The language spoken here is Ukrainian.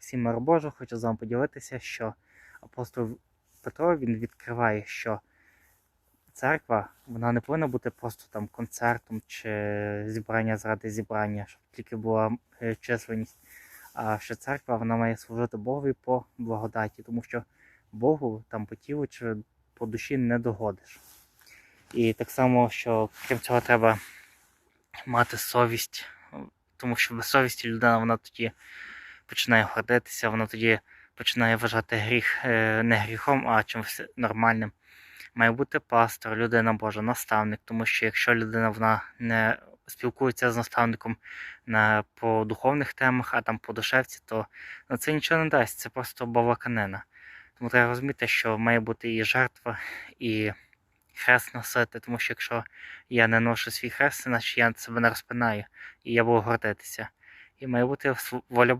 Всім мир Божу, хочу з вами поділитися, що апостол Петро він відкриває, що церква вона не повинна бути просто там концертом чи зібрання заради зібрання, щоб тільки була е, численність. А що церква вона має служити Богові по благодаті, тому що Богу там по тілу чи по душі не догодиш. І так само, що крім цього, треба мати совість, тому що без совісті людина вона тоді починає гордитися, вона тоді починає вважати гріх е, не гріхом, а чимось нормальним. Має бути пастор, людина Божа, наставник, тому що якщо людина вона не спілкується з наставником на, по духовних темах, а там по душевці, то ну, це нічого не дасть, це просто балаканина. Тому треба розуміти, що має бути і жертва, і хрест носити, тому що якщо я не ношу свій хрест, значить я себе не розпинаю, і я буду гордитися. І має бути воля